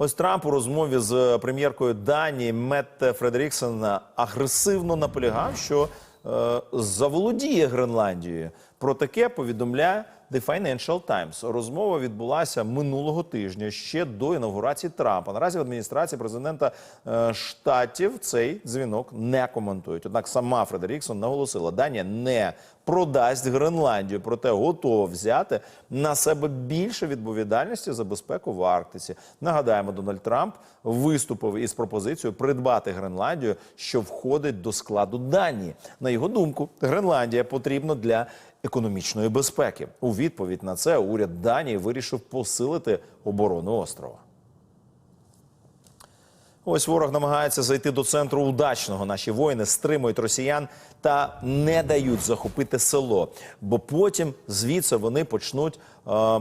Ось Трамп у розмові з прем'єркою Данії Метте Фредеріксен агресивно наполягав, що е, заволодіє Гренландією. Про таке повідомляє The Financial Times. Розмова відбулася минулого тижня ще до інаугурації Трампа. Наразі в адміністрації президента е, штатів цей дзвінок не коментують. Однак сама Фредеріксон наголосила, Данія не продасть Гренландію, проте готова взяти на себе більше відповідальності за безпеку в Арктиці. Нагадаємо, Дональд Трамп виступив із пропозицією придбати Гренландію, що входить до складу Данії. На його думку, Гренландія потрібна для економічної безпеки. У відповідь на це уряд Данії вирішив посилити оборону острова. Ось ворог намагається зайти до центру удачного. Наші воїни стримують росіян та не дають захопити село, бо потім звідси вони почнуть е,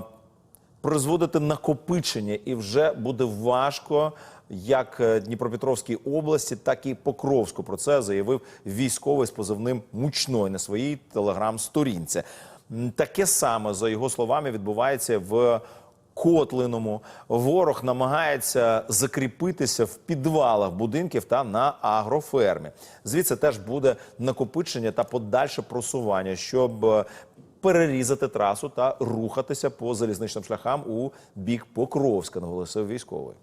призводити накопичення, і вже буде важко. Як е, Дніпропетровській області, так і Покровську. Про це заявив військовий з позивним Мучной на своїй телеграм-сторінці. Таке саме за його словами відбувається в Котлиному. Ворог намагається закріпитися в підвалах будинків та на агрофермі. Звідси теж буде накопичення та подальше просування, щоб е, перерізати трасу та рухатися по залізничним шляхам у бік Покровська, наголосив військовий.